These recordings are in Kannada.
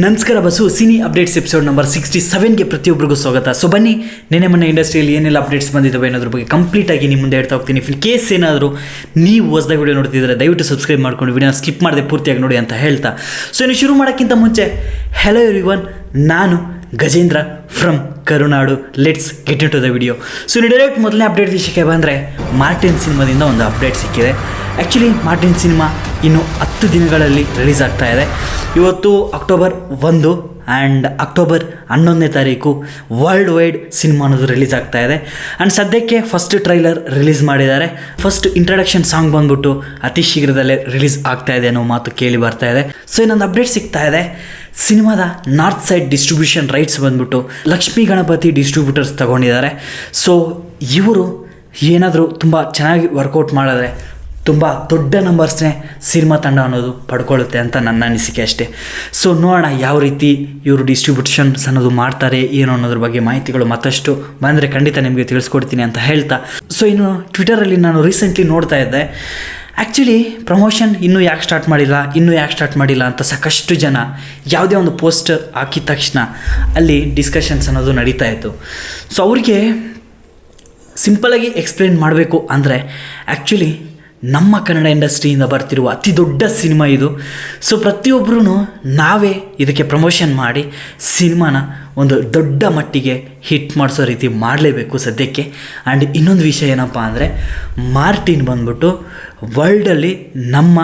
ನಮಸ್ಕಾರ Basu, cine updates episode number sixty ಸೆವೆನ್ಗೆ ಪ್ರತಿಯೊಬ್ಬರಿಗೂ ಸ್ವಾಗತ. ಸೊ ಬನ್ನಿ ನೆನೆ ಮೊನ್ನೆ ಇಂಡಸ್ಟ್ರಿಯಲ್ಲಿ ಏನೆಲ್ಲ ಅಪ್ಡೇಟ್ಸ್ ಬಂದಿದ್ದಾವೆ ಅನ್ನೋದ್ರ ಬಗ್ಗೆ ಕಂಪ್ಲೀಟಾಗಿ ನಿಮ್ಮ ಮುಂದೆ ಹೇಳ್ತಾ ಹೋಗ್ತೀನಿ. ಫಿಲ್ ಕೇಸ್ ಏನಾದರೂ ನೀವು ಹೊಸದಾಗಿ ವಿಡಿಯೋ ನೋಡ್ತಿದ್ರೆ ದಯವಿಟ್ಟು ಸಬ್ಸ್ಕ್ರೈಬ್ ಮಾಡ್ಕೊಂಡು ವಿಡಿಯೋ ಸ್ಕಿಪ್ ಮಾಡದೆ ಪೂರ್ತಿಯಾಗಿ ನೋಡಿ ಅಂತ ಹೇಳ್ತಾ. ಸೊ ಇನ್ನು ಶುರು ಮಾಡೋಕ್ಕಿಂತ ಮುಂಚೆ ಹೆಲೋ ಎವ್ರಿ ನಾನು Gajendra from Karunadu let's get to the video so ನೀವು ಡೈರೆಕ್ಟ್ ಮೊದಲನೇ ಅಪ್ಡೇಟ್ ವಿಷಯಕ್ಕೆ ಬಂದರೆ ಮಾರ್ಟಿನ್ ಸಿನಿಮಾದಿಂದ ಒಂದು ಅಪ್ಡೇಟ್ ಸಿಕ್ಕಿದೆ. ಆ್ಯಕ್ಚುಲಿ ಮಾರ್ಟಿನ್ ಸಿನಿಮಾ ಇನ್ನು ಹತ್ತು ದಿನಗಳಲ್ಲಿ ರಿಲೀಸ್ ಆಗ್ತಾ ಇದೆ. ಇವತ್ತು ಅಕ್ಟೋಬರ್ ಒಂದು ಆ್ಯಂಡ್ ಅಕ್ಟೋಬರ್ ಹನ್ನೊಂದನೇ ತಾರೀಕು ವರ್ಲ್ಡ್ ವೈಡ್ ಸಿನಿಮಾ ಅನ್ನೋದು ರಿಲೀಸ್ ಆಗ್ತಾ ಇದೆ. ಆ್ಯಂಡ್ ಸದ್ಯಕ್ಕೆ ಫಸ್ಟ್ ಟ್ರೈಲರ್ ರಿಲೀಸ್ ಮಾಡಿದ್ದಾರೆ. ಫಸ್ಟ್ ಇಂಟ್ರಡಕ್ಷನ್ ಸಾಂಗ್ ಬಂದ್ಬಿಟ್ಟು ಅತಿ ಶೀಘ್ರದಲ್ಲೇ ರಿಲೀಸ್ ಆಗ್ತಾ ಇದೆ ಅನ್ನೋ ಮಾತು ಕೇಳಿ ಬರ್ತಾ ಇದೆ. ಸೊ ಇನ್ನೊಂದು ಅಪ್ಡೇಟ್ ಸಿಗ್ತಾ ಇದೆ. ಸಿನಿಮಾದ ನಾರ್ತ್ ಸೈಡ್ ಡಿಸ್ಟ್ರಿಬ್ಯೂಷನ್ ರೈಟ್ಸ್ ಬಂದ್ಬಿಟ್ಟು ಲಕ್ಷ್ಮೀ ಗಣಪತಿ ಡಿಸ್ಟ್ರಿಬ್ಯೂಟರ್ಸ್ ತಗೊಂಡಿದ್ದಾರೆ. ಸೊ ಇವರು ಏನಾದರೂ ತುಂಬ ಚೆನ್ನಾಗಿ ವರ್ಕೌಟ್ ಮಾಡಿದ್ರೆ ತುಂಬ ದೊಡ್ಡ ನಂಬರ್ಸ್ನೇ ಸಿನಿಮಾ ತಂಡ ಅನ್ನೋದು ಪಡ್ಕೊಳ್ಳುತ್ತೆ ಅಂತ ನನ್ನ ಅನಿಸಿಕೆ ಅಷ್ಟೇ. ಸೊ ನೋಡೋಣ ಯಾವ ರೀತಿ ಇವರು ಡಿಸ್ಟ್ರಿಬ್ಯೂಷನ್ಸ್ ಅನ್ನೋದು ಮಾಡ್ತಾರೆ, ಏನು ಅನ್ನೋದ್ರ ಬಗ್ಗೆ ಮಾಹಿತಿಗಳು ಮತ್ತಷ್ಟು ಬಂದರೆ ಖಂಡಿತ ನಿಮಗೆ ತಿಳಿಸ್ಕೊಡ್ತೀನಿ ಅಂತ ಹೇಳ್ತಾ. ಸೊ ಇನ್ನು ಟ್ವಿಟರಲ್ಲಿ ನಾನು ರೀಸೆಂಟ್ಲಿ ನೋಡ್ತಾ ಇದ್ದೆ. ಆ್ಯಕ್ಚುಲಿ ಪ್ರಮೋಷನ್ ಇನ್ನೂ ಯಾಕೆ ಸ್ಟಾರ್ಟ್ ಮಾಡಿಲ್ಲ, ಇನ್ನೂ ಯಾಕೆ ಸ್ಟಾರ್ಟ್ ಮಾಡಿಲ್ಲ ಅಂತ ಸಾಕಷ್ಟು ಜನ ಯಾವುದೇ ಒಂದು ಪೋಸ್ಟರ್ ಹಾಕಿದ ತಕ್ಷಣ ಅಲ್ಲಿ ಡಿಸ್ಕಷನ್ಸ್ ಅನ್ನೋದು ನಡೀತಾ ಇತ್ತು. ಸೊ ಅವ್ರಿಗೆ ಸಿಂಪಲಾಗಿ ಎಕ್ಸ್ಪ್ಲೇನ್ ಮಾಡಬೇಕು ಅಂದರೆ ಆ್ಯಕ್ಚುಲಿ ನಮ್ಮ ಕನ್ನಡ ಇಂಡಸ್ಟ್ರಿಯಿಂದ ಬರ್ತಿರುವ ಅತಿ ದೊಡ್ಡ ಸಿನಿಮಾ ಇದು. ಸೊ ಪ್ರತಿಯೊಬ್ಬರೂ ನಾವೇ ಇದಕ್ಕೆ ಪ್ರಮೋಷನ್ ಮಾಡಿ ಸಿನಿಮಾನ ಒಂದು ದೊಡ್ಡ ಮಟ್ಟಿಗೆ ಹಿಟ್ ಮಾಡಿಸೋ ರೀತಿ ಮಾಡಲೇಬೇಕು ಸದ್ಯಕ್ಕೆ. ಆ್ಯಂಡ್ ಇನ್ನೊಂದು ವಿಷಯ ಏನಪ್ಪ ಅಂದರೆ, ಮಾರ್ಟಿನ್ ಬಂದ್ಬಿಟ್ಟು ವರ್ಲ್ಡಲ್ಲಿ ನಮ್ಮ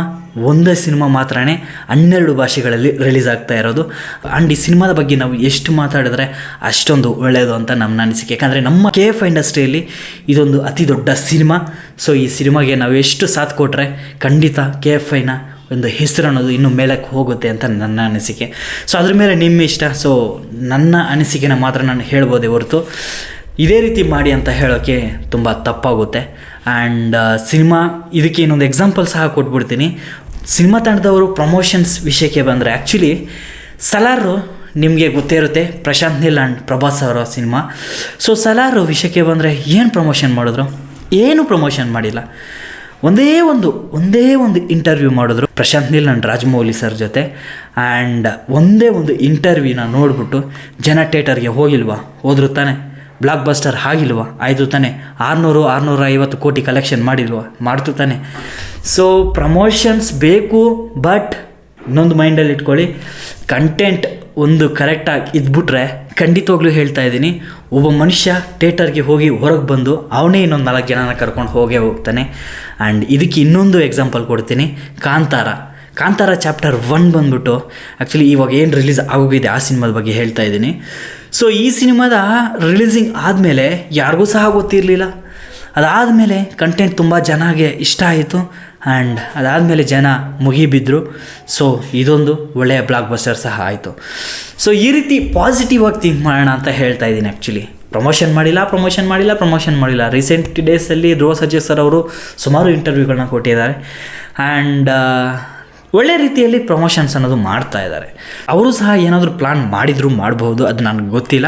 ಒಂದೇ ಸಿನಿಮಾ ಮಾತ್ರನೇ ಹನ್ನೆರಡು ಭಾಷೆಗಳಲ್ಲಿ ರಿಲೀಸ್ ಆಗ್ತಾ ಇರೋದು. ಆ್ಯಂಡ್ ಈ ಸಿನಿಮಾದ ಬಗ್ಗೆ ನಾವು ಎಷ್ಟು ಮಾತಾಡಿದ್ರೆ ಅಷ್ಟೊಂದು ಒಳ್ಳೆಯದು ಅಂತ ನಮ್ಮ ಅನಿಸಿಕೆ. ಯಾಕಂದರೆ ನಮ್ಮ ಕೆ ಎಫ್ ಇಂಡಸ್ಟ್ರಿಯಲ್ಲಿ ಇದೊಂದು ಅತಿ ದೊಡ್ಡ ಸಿನಿಮಾ. ಸೊ ಈ ಸಿನಿಮಾಗೆ ನಾವು ಎಷ್ಟು ಸಾಥ್ ಕೊಟ್ಟರೆ ಖಂಡಿತ ಕೆ ಎಫ್ ಐನ ಒಂದು ಹೆಸರು ಅನ್ನೋದು ಇನ್ನೂ ಮೇಲಕ್ಕೆ ಹೋಗುತ್ತೆ ಅಂತ ನನ್ನ ಅನಿಸಿಕೆ. ಸೊ ಅದ್ರ ಮೇಲೆ ನಿಮ್ಮ ಇಷ್ಟ. ಸೊ ನನ್ನ ಅನಿಸಿಕೆನ ಮಾತ್ರ ನಾನು ಹೇಳ್ಬೋದೇ ಹೊರತು. ಇದೇ ರೀತಿ ಮಾಡಿ ಅಂತ ಹೇಳೋಕ್ಕೆ ತುಂಬ ತಪ್ಪಾಗುತ್ತೆ. ಆ್ಯಂಡ್ ಸಿನಿಮಾ ಇದಕ್ಕೆ ಇನ್ನೊಂದು ಎಕ್ಸಾಂಪಲ್ ಸಹ ಕೊಟ್ಬಿಡ್ತೀನಿ. ಸಿನಿಮಾ ತಂಡದವರು ಪ್ರಮೋಷನ್ಸ್ ವಿಷಯಕ್ಕೆ ಬಂದರೆ ಆ್ಯಕ್ಚುಲಿ ಸಲಾರು ನಿಮಗೆ ಗೊತ್ತೇ ಇರುತ್ತೆ. ಪ್ರಶಾಂತ್ ನೀಲ್ ಆ್ಯಂಡ್ ಪ್ರಭಾಸ್ ಅವರ ಸಿನಿಮಾ. ಸೊ ಸಲಾರು ವಿಷಯಕ್ಕೆ ಬಂದರೆ ಏನು ಪ್ರಮೋಷನ್ ಮಾಡಿದ್ರು? ಏನು ಪ್ರಮೋಷನ್ ಮಾಡಿಲ್ಲ. ಒಂದೇ ಒಂದು ಒಂದೇ ಒಂದು ಇಂಟರ್ವ್ಯೂ ಮಾಡಿದ್ರು ಪ್ರಶಾಂತ್ ನೀಲ್ ಆ್ಯಂಡ್ ರಾಜಮೌಲಿ ಸರ್ ಜೊತೆ. ಆ್ಯಂಡ್ ಒಂದೇ ಒಂದು ಇಂಟರ್ವ್ಯೂನ ನೋಡಿಬಿಟ್ಟು ಜನ ಥಿಯೇಟರ್ಗೆ ಹೋಗಿಲ್ವಾ? ಹೋದ್ರು ತಾನೆ. ಬ್ಲಾಕ್ ಬಸ್ಟರ್ ಆಗಿಲ್ವಾ? ಆಯಿತು ತಾನೆ. ಆರುನೂರು, ಆರುನೂರ ಐವತ್ತು ಕೋಟಿ ಕಲೆಕ್ಷನ್ ಮಾಡಿಲ್ವಾ? ಮಾಡ್ತು ತಾನೆ. ಸೊ ಪ್ರಮೋಷನ್ಸ್ ಬೇಕು ಬಟ್ ಇನ್ನೊಂದು ಮೈಂಡಲ್ಲಿ ಇಟ್ಕೊಳ್ಳಿ. ಕಂಟೆಂಟ್ ಒಂದು ಕರೆಕ್ಟಾಗಿ ಇದ್ಬಿಟ್ರೆ ಖಂಡಿತವಾಗ್ಲೂ ಹೇಳ್ತಾ ಇದ್ದೀನಿ, ಒಬ್ಬ ಮನುಷ್ಯ ಥೇಟರ್ಗೆ ಹೋಗಿ ಹೊರಗೆ ಬಂದು ಅವನೇ ಇನ್ನೊಂದು ನಾಲ್ಕು ಜನನ ಕರ್ಕೊಂಡು ಹೋಗೇ ಹೋಗ್ತಾನೆ. ಆ್ಯಂಡ್ ಇದಕ್ಕೆ ಇನ್ನೊಂದು ಎಕ್ಸಾಂಪಲ್ ಕೊಡ್ತೀನಿ, ಕಾಂತಾರ. ಕಾಂತಾರ ಚಾಪ್ಟರ್ ಒನ್ ಬಂದ್ಬಿಟ್ಟು ಆ್ಯಕ್ಚುಲಿ ಇವಾಗ ಏನು ರಿಲೀಸ್ ಆಗೋಗಿದೆ ಆ ಸಿನಿಮಾದ ಬಗ್ಗೆ ಹೇಳ್ತಾ ಇದ್ದೀನಿ. ಸೊ ಈ ಸಿನಿಮಾದ ರಿಲೀಸಿಂಗ್ ಆದಮೇಲೆ ಯಾರಿಗೂ ಸಹ ಗೊತ್ತಿರಲಿಲ್ಲ. ಅದಾದಮೇಲೆ ಕಂಟೆಂಟ್ ತುಂಬ ಜನಗೆ ಇಷ್ಟ ಆಯಿತು ಆ್ಯಂಡ್ ಅದಾದಮೇಲೆ ಜನ ಮುಗಿಬಿದ್ರು. ಸೊ ಇದೊಂದು ಒಳ್ಳೆಯ ಬ್ಲಾಕ್ ಬಸ್ಟರ್ ಸಹ ಆಯಿತು. ಸೊ ಈ ರೀತಿ ಪಾಸಿಟಿವ್ ಆಗಿ ಥಿಂಕ್ ಮಾಡೋಣ ಅಂತ ಹೇಳ್ತಾ ಇದ್ದೀನಿ ಆ್ಯಕ್ಚುಲಿ ಪ್ರಮೋಷನ್ ಮಾಡಿಲ್ಲ ಪ್ರಮೋಷನ್ ಮಾಡಿಲ್ಲ ಪ್ರಮೋಷನ್ ಮಾಡಿಲ್ಲ. ರೀಸೆಂಟ್ ಡೇಸಲ್ಲಿ ಸರ್ಜೆ ಸರ್ ಅವರು ಸುಮಾರು ಇಂಟರ್ವ್ಯೂಗಳನ್ನ ಕೊಟ್ಟಿದ್ದಾರೆ. ಆ್ಯಂಡ್ ಒಳ್ಳೆ ರೀತಿಯಲ್ಲಿ ಪ್ರಮೋಷನ್ಸ್ ಅನ್ನೋದು ಮಾಡ್ತಾ ಇದ್ದಾರೆ. ಅವರು ಸಹ ಏನಾದರೂ ಪ್ಲಾನ್ ಮಾಡಿದರೂ, ಮಾಡಬಹುದು, ಅದು ನನಗೆ ಗೊತ್ತಿಲ್ಲ.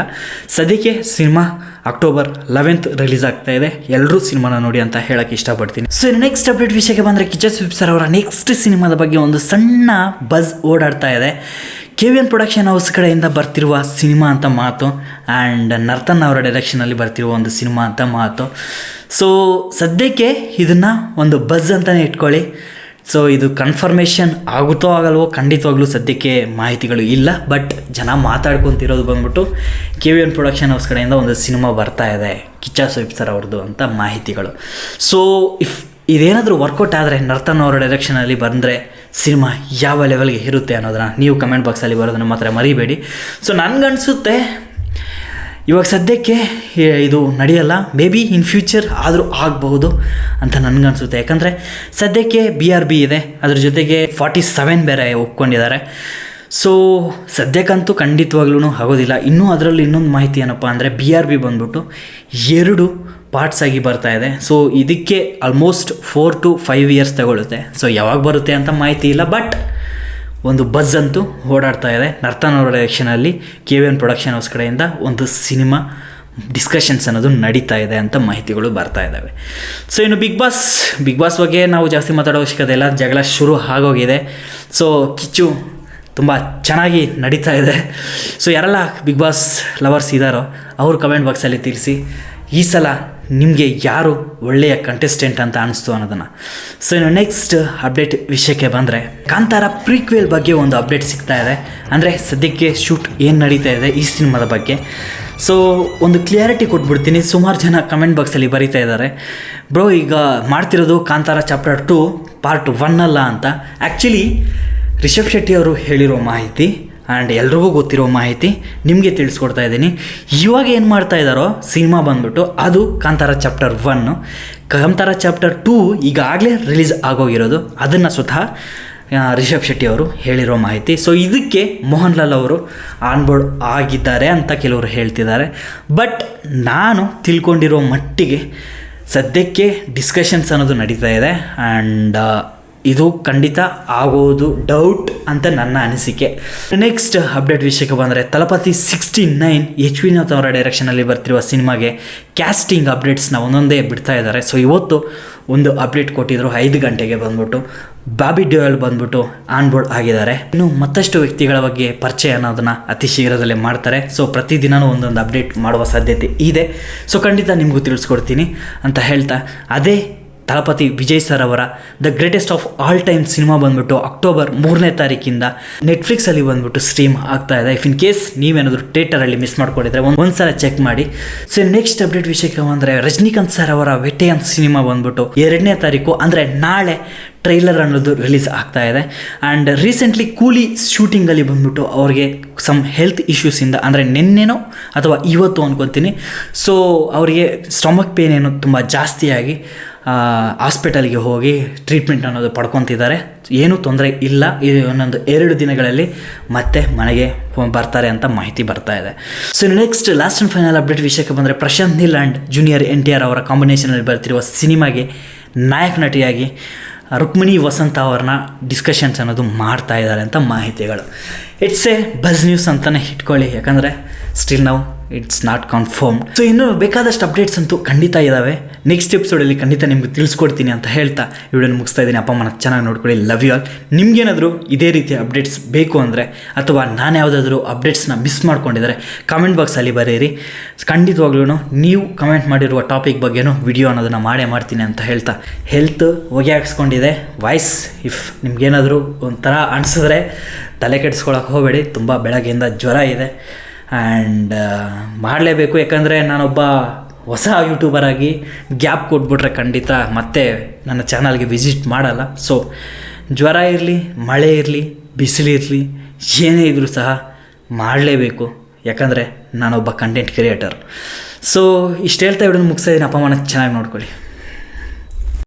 ಸದ್ಯಕ್ಕೆ ಸಿನಿಮಾ ಅಕ್ಟೋಬರ್ ಲೆವೆಂತ್ ರಿಲೀಸ್ ಆಗ್ತಾ ಇದೆ. ಎಲ್ಲರೂ ಸಿನಿಮಾನ ನೋಡಿ ಅಂತ ಹೇಳಕ್ಕೆ ಇಷ್ಟಪಡ್ತೀನಿ. ಸೊ ನೆಕ್ಸ್ಟ್ ಅಪ್ಡೇಟ್ ವಿಷಯಕ್ಕೆ ಬಂದರೆ ಕಿಚ್ಚ ಸುದೀಪ್ ಸರ್ ಅವರ ನೆಕ್ಸ್ಟ್ ಸಿನಿಮಾದ ಬಗ್ಗೆ ಒಂದು ಸಣ್ಣ ಬಜ್ ಓಡಾಡ್ತಾ ಇದೆ. K V N production house ಕಡೆಯಿಂದ ಬರ್ತಿರುವ ಸಿನಿಮಾ ಅಂತ ಮಾತು ಆ್ಯಂಡ್ ನರ್ತನ್ ಅವರ ಡೈರೆಕ್ಷನಲ್ಲಿ ಬರ್ತಿರುವ ಒಂದು ಸಿನಿಮಾ ಅಂತ ಮಾತು. ಸೊ ಸದ್ಯಕ್ಕೆ ಇದನ್ನು ಒಂದು ಬಜ್ ಅಂತಲೇ ಇಟ್ಕೊಳ್ಳಿ. ಸೊ ಇದು ಕನ್ಫರ್ಮೇಷನ್ ಆಗುತ್ತೋ ಆಗಲ್ವೋ ಖಂಡಿತವಾಗ್ಲೂ ಸದ್ಯಕ್ಕೆ ಮಾಹಿತಿಗಳು ಇಲ್ಲ. ಬಟ್ ಜನ ಮಾತಾಡ್ಕೊತಿರೋದು ಬಂದ್ಬಿಟ್ಟು K V N production house ಕಡೆಯಿಂದ ಒಂದು ಸಿನಿಮಾ ಬರ್ತಾ ಇದೆ. ಕಿಚ್ಚ ಸ್ವೀಪ್ ಸರ್ ಅವ್ರದ್ದು ಅಂತ ಮಾಹಿತಿಗಳು. ಸೊ ಇಫ್ ಇದೇನಾದರೂ ವರ್ಕೌಟ್ ಆದರೆ ನರ್ತನ್ ಅವರ ಡೈರೆಕ್ಷನಲ್ಲಿ ಬಂದರೆ ಸಿನಿಮಾ ಯಾವ ಲೆವೆಲ್ಗೆ ಇರುತ್ತೆ ಅನ್ನೋದನ್ನ ನೀವು ಕಮೆಂಟ್ ಬಾಕ್ಸಲ್ಲಿ ಬರೋದನ್ನು ಮಾತ್ರ ಮರಿಬೇಡಿ. ಸೊ ನನಗನ್ಸುತ್ತೆ ಇವಾಗ ಸದ್ಯಕ್ಕೆ ಇದು ನಡೆಯಲ್ಲ. ಮೇ ಬಿ ಇನ್ ಫ್ಯೂಚರ್ ಆದರೂ ಆಗಬಹುದು ಅಂತ ನನಗನ್ಸುತ್ತೆ. ಯಾಕಂದರೆ ಸದ್ಯಕ್ಕೆ ಬಿ ಆರ್ ಬಿ ಇದೆ. ಅದ್ರ ಜೊತೆಗೆ ಫಾರ್ಟಿ ಸೆವೆನ್ ಬೇರೆ ಒಪ್ಕೊಂಡಿದ್ದಾರೆ. ಸೊ ಸದ್ಯಕ್ಕಂತೂ ಖಂಡಿತವಾಗ್ಲೂ ಆಗೋದಿಲ್ಲ. ಇನ್ನೂ ಅದರಲ್ಲಿ ಇನ್ನೊಂದು ಮಾಹಿತಿ ಏನಪ್ಪ ಅಂದರೆ ಬಿ ಆರ್ ಬಿ ಬಂದ್ಬಿಟ್ಟು ಎರಡು ಪಾರ್ಟ್ಸ್ ಆಗಿ ಬರ್ತಾ ಇದೆ. ಸೊ ಇದಕ್ಕೆ almost four to five years ತಗೊಳ್ಳುತ್ತೆ so ಯಾವಾಗ ಬರುತ್ತೆ ಅಂತ ಮಾಹಿತಿ ಇಲ್ಲ ಬಟ್ ಒಂದು ಬಜ್ ಅಂತೂ ಓಡಾಡ್ತಾ ಇದೆ. Narthan ಡೈರೆಕ್ಷನಲ್ಲಿ K V N production house ಕಡೆಯಿಂದ ಒಂದು ಸಿನಿಮಾ ಡಿಸ್ಕಷನ್ಸ್ ಅನ್ನೋದು ನಡೀತಾ ಇದೆ ಅಂತ ಮಾಹಿತಿಗಳು ಬರ್ತಾ ಇದ್ದಾವೆ ಸೊ ಇನ್ನು ಬಿಗ್ ಬಾಸ್ ಬಿಗ್ ಬಾಸ್ ಬಗ್ಗೆ ನಾವು ಜಾಸ್ತಿ ಮಾತಾಡೋ ಅವಶ್ಯಕತೆ ಇಲ್ಲ. ಜಗಳ ಶುರು ಆಗೋಗಿದೆ. ಸೊ ಕಿಚ್ಚು ತುಂಬ ಚೆನ್ನಾಗಿ ನಡೀತಾ ಇದೆ. ಸೊ ಯಾರೆಲ್ಲ ಬಿಗ್ ಬಾಸ್ ಲವರ್ಸ್ ಇದ್ದಾರೋ ಅವರು ಕಮೆಂಟ್ ಬಾಕ್ಸಲ್ಲಿ ತಿಳಿಸಿ. ಈ ಸಲ ನಿಮಗೆ ಯಾರು ಒಳ್ಳೆಯ ಕಂಟೆಸ್ಟೆಂಟ್ ಅಂತ ಅನಿಸ್ತು ಅನ್ನೋದನ್ನು. ಸೊ ಇನ್ನು ನೆಕ್ಸ್ಟ್ ಅಪ್ಡೇಟ್ ವಿಷಯಕ್ಕೆ ಬಂದರೆ, ಕಾಂತಾರ ಪ್ರೀಕ್ವೆಲ್ ಬಗ್ಗೆ ಒಂದು ಅಪ್ಡೇಟ್ ಸಿಗ್ತಾ ಇದೆ. ಅಂದರೆ ಸದ್ಯಕ್ಕೆ ಶೂಟ್ ಏನು ನಡೀತಾ ಇದೆ ಈ ಸಿನಿಮಾದ ಬಗ್ಗೆ. ಸೊ ಒಂದು ಕ್ಲಿಯಾರಿಟಿ ಕೊಟ್ಬಿಡ್ತೀನಿ. ಸುಮಾರು ಜನ ಕಮೆಂಟ್ ಬಾಕ್ಸಲ್ಲಿ ಬರೀತಾ ಇದ್ದಾರೆ. ಬ್ರೋ ಈಗ ಮಾಡ್ತಿರೋದು Kantara chapter two part one ಅಲ್ಲ ಅಂತ. ಆ್ಯಕ್ಚುಲಿ ರಿಷಬ್ ಶೆಟ್ಟಿ ಅವರು ಹೇಳಿರೋ ಮಾಹಿತಿ ಆ್ಯಂಡ್ ಎಲ್ರಿಗೂ ಗೊತ್ತಿರೋ ಮಾಹಿತಿ ನಿಮಗೆ ತಿಳಿಸ್ಕೊಡ್ತಾ ಇದ್ದೀನಿ. ಇವಾಗ ಏನು ಮಾಡ್ತಾ ಇದ್ದಾರೋ ಸಿನಿಮಾ ಬಂದ್ಬಿಟ್ಟು ಅದು Kantara chapter one Kantara chapter two ಈಗಾಗಲೇ ರಿಲೀಸ್ ಆಗೋಗಿರೋದು. ಅದನ್ನು ಸ್ವತಃ ರಿಷಬ್ ಶೆಟ್ಟಿ ಅವರು ಹೇಳಿರೋ ಮಾಹಿತಿ. ಸೊ ಇದಕ್ಕೆ ಮೋಹನ್ ಲಾಲ್ ಅವರು ಆನ್ಬೋರ್ಡ್ ಆಗಿದ್ದಾರೆ ಅಂತ ಕೆಲವರು ಹೇಳ್ತಿದ್ದಾರೆ. ಬಟ್ ನಾನು ತಿಳ್ಕೊಂಡಿರೋ ಮಟ್ಟಿಗೆ ಸದ್ಯಕ್ಕೆ ಡಿಸ್ಕಷನ್ಸ್ ಅನ್ನೋದು ನಡೀತಾ ಇದೆ. ಆ್ಯಂಡ್ ಇದು ಖಂಡಿತ ಆಗೋದು ಡೌಟ್ ಅಂತ ನನ್ನ ಅನಿಸಿಕೆ. ನೆಕ್ಸ್ಟ್ ಅಪ್ಡೇಟ್ ವಿಷಯಕ್ಕೆ ಬಂದರೆ Thalapathy sixty nine H Vinoth ಅವರ ಡೈರೆಕ್ಷನಲ್ಲಿ ಬರ್ತಿರುವ ಸಿನಿಮಾಗೆ ಕ್ಯಾಸ್ಟಿಂಗ್ ಅಪ್ಡೇಟ್ಸ್ನ ಒಂದೊಂದೇ ಬಿಡ್ತಾ ಇದ್ದಾರೆ. ಸೊ ಇವತ್ತು ಒಂದು ಅಪ್ಡೇಟ್ ಕೊಟ್ಟಿದ್ರು ಐದು ಗಂಟೆಗೆ ಬಂದ್ಬಿಟ್ಟು. ಬಾಬಿ ಡ್ಯೂಯಲ್ ಬಂದ್ಬಿಟ್ಟು ಆನ್ ಬೋರ್ಡ್ ಆಗಿದ್ದಾರೆ. ಇನ್ನು ಮತ್ತಷ್ಟು ವ್ಯಕ್ತಿಗಳ ಬಗ್ಗೆ ಪರಿಚಯ ಅನ್ನೋದನ್ನು ಅತಿ ಶೀಘ್ರದಲ್ಲೇ ಮಾಡ್ತಾರೆ. ಸೊ ಪ್ರತಿದಿನವೂ ಒಂದೊಂದು ಅಪ್ಡೇಟ್ ಮಾಡುವ ಸಾಧ್ಯತೆ ಇದೆ. ಸೊ ಖಂಡಿತ ನಿಮಗೂ ತಿಳಿಸ್ಕೊಡ್ತೀನಿ ಅಂತ ಹೇಳ್ತಾ, ಅದೇ ತಳಪತಿ ವಿಜಯ್ ಸರ್ ಅವರ the greatest of all time cinema ಬಂದ್ಬಿಟ್ಟು ಅಕ್ಟೋಬರ್ ಮೂರನೇ ತಾರೀಕಿಂದ ನೆಟ್ಫ್ಲಿಕ್ಸಲ್ಲಿ ಬಂದ್ಬಿಟ್ಟು ಸ್ಟ್ರೀಮ್ ಆಗ್ತಾ ಇದೆ. ಇಫ್ ಇನ್ ಕೇಸ್ ನೀವೇನಾದರೂ ಥಿಯೇಟರಲ್ಲಿ ಮಿಸ್ ಮಾಡ್ಕೊಂಡಿದ್ರೆ ಒಂದು ಒಂದ್ಸಲ ಚೆಕ್ ಮಾಡಿ. ಸೊ ನೆಕ್ಸ್ಟ್ ಅಪ್ಡೇಟ್ ವಿಷಯಕ್ಕೆ ಬಂದರೆ ರಜನಿಕಾಂತ್ ಸರ್ ಅವರ ವೆಟೆಯನ್ ಸಿನಿಮಾ ಬಂದ್ಬಿಟ್ಟು ಎರಡನೇ ತಾರೀಕು, ಅಂದರೆ ನಾಳೆ ಟ್ರೈಲರ್ ಅನ್ನೋದು ರಿಲೀಸ್ ಆಗ್ತಾ ಇದೆ. ಆ್ಯಂಡ್ ರೀಸೆಂಟ್ಲಿ ಕೂಲಿ ಶೂಟಿಂಗಲ್ಲಿ ಬಂದ್ಬಿಟ್ಟು ಅವ್ರಿಗೆ ಸಮ್ ಹೆಲ್ತ್ ಇಶ್ಯೂಸಿಂದ ಅಂದರೆ ನಿನ್ನೆನೋ ಅಥವಾ ಇವತ್ತು ಅಂದ್ಕೊತೀನಿ ಸೊ ಅವರಿಗೆ ಸ್ಟಮಕ್ ಪೇನ್ ಏನೋ ತುಂಬ ಜಾಸ್ತಿಯಾಗಿ. ಹಾಸ್ಪಿಟಲ್ಗೆ ಹೋಗಿ ಟ್ರೀಟ್ಮೆಂಟ್ ಅನ್ನೋದು ಪಡ್ಕೊತಿದ್ದಾರೆ. ಏನೂ ತೊಂದರೆ ಇಲ್ಲ. ಇನ್ನೊಂದು ಎರಡು ದಿನಗಳಲ್ಲಿ ಮತ್ತೆ ಮನೆಗೆ ಬರ್ತಾರೆ ಅಂತ ಮಾಹಿತಿ ಬರ್ತಾ ಇದೆ. So next last and final update ವಿಷಯಕ್ಕೆ ಬಂದರೆ Prashanth Neel and junior N T R ಅವರ ಕಾಂಬಿನೇಷನಲ್ಲಿ ಬರ್ತಿರುವ ಸಿನಿಮಾಗೆ ನಾಯಕ ನಟಿಯಾಗಿ ರುಕ್ಮಿಣಿ ವಸಂತ ಅವ್ರನ್ನ ಡಿಸ್ಕಷನ್ಸ್ ಅನ್ನೋದು ಮಾಡ್ತಾ ಇದ್ದಾರೆ ಅಂತ ಮಾಹಿತಿಗಳು. ಇಟ್ಸ್ ಎ ಬಸ್ ನ್ಯೂಸ್ ಅಂತಲೇ ಇಟ್ಕೊಳ್ಳಿ. ಯಾಕಂದರೆ ಸ್ಟಿಲ್ ನಾವು ಇಟ್ಸ್ ನಾಟ್ ಕನ್ಫರ್ಮ್ ಸೊ ಇನ್ನೂ ಬೇಕಾದಷ್ಟು ಅಪ್ಡೇಟ್ಸ್ ಅಂತೂ ಖಂಡಿತ ಇದ್ದಾವೆ ನೆಕ್ಸ್ಟ್ ಎಪಿಸೋಡಲ್ಲಿ ಖಂಡಿತ ನಿಮ್ಗೆ ತಿಳಿಸ್ಕೊಡ್ತೀನಿ ಅಂತ ಹೇಳ್ತಾ ವಿಡಿಯೋನ ಮುಗಿಸ್ತಾ ಇದ್ದೀನಿ. ಅಪ್ಪ ಅಮ್ಮನ ಚೆನ್ನಾಗಿ ನೋಡ್ಕೊಳ್ಳಿ. ಲವ್ ಯು ಆಲ್ ನಿಮಗೇನಾದರೂ ಇದೇ ರೀತಿಯ ಅಪ್ಡೇಟ್ಸ್ ಬೇಕು ಅಂದರೆ, ಅಥವಾ ನಾನು ಯಾವುದಾದ್ರೂ ಅಪ್ಡೇಟ್ಸ್ನ ಮಿಸ್ ಮಾಡ್ಕೊಂಡಿದ್ದಾರೆ ಕಮೆಂಟ್ ಬಾಕ್ಸಲ್ಲಿ ಬರೀರಿ ಖಂಡಿತವಾಗ್ಲೂ ನೀವು ಕಮೆಂಟ್ ಮಾಡಿರುವ ಟಾಪಿಕ್ ಬಗ್ಗೆನೂ ವಿಡಿಯೋ ಅನ್ನೋದನ್ನು ಮಾಡೇ ಮಾಡ್ತೀನಿ ಅಂತ ಹೇಳ್ತಾ. ಹೆಲ್ತ್ ಹೊಗೆ ಹಾಕ್ಸ್ಕೊಂಡಿದೆ ವಾಯ್ಸ್ ಇಫ್ ನಿಮ್ಗೇನಾದರೂ ಒಂಥರ ಅನಿಸಿದ್ರೆ ತಲೆ ಕೆಡಿಸ್ಕೊಳಕ್ಕೆ ಹೋಗಬೇಡಿ. ತುಂಬ ಬೆಳಗ್ಗೆಯಿಂದ ಜ್ವರ ಇದೆ. ಆ್ಯಂಡ್ ಮಾಡಲೇಬೇಕು. ಯಾಕಂದರೆ ನಾನೊಬ್ಬ ಹೊಸ ಯೂಟ್ಯೂಬರ್ ಆಗಿ ಗ್ಯಾಪ್ ಕೊಟ್ಬಿಟ್ರೆ ಖಂಡಿತ ಮತ್ತೆ ನನ್ನ ಚಾನಲ್ಗೆ ವಿಸಿಟ್ ಮಾಡಲ್ಲ. ಸೊ ಜ್ವರ ಇರಲಿ, ಮಳೆ ಇರಲಿ ಬಿಸಿಲಿರಲಿ ಏನೇ ಇದ್ದರೂ ಸಹ ಮಾಡಲೇಬೇಕು. ಯಾಕಂದರೆ ನಾನೊಬ್ಬ ಕಂಟೆಂಟ್ ಕ್ರಿಯೇಟರ್ ಸೊ ಇಷ್ಟು ಹೇಳ್ತಾ ಇಡೋದು ಮುಗಿಸ್ತಾ ಅಪ್ಪ ಚೆನ್ನಾಗಿ ನೋಡ್ಕೊಳ್ಳಿ.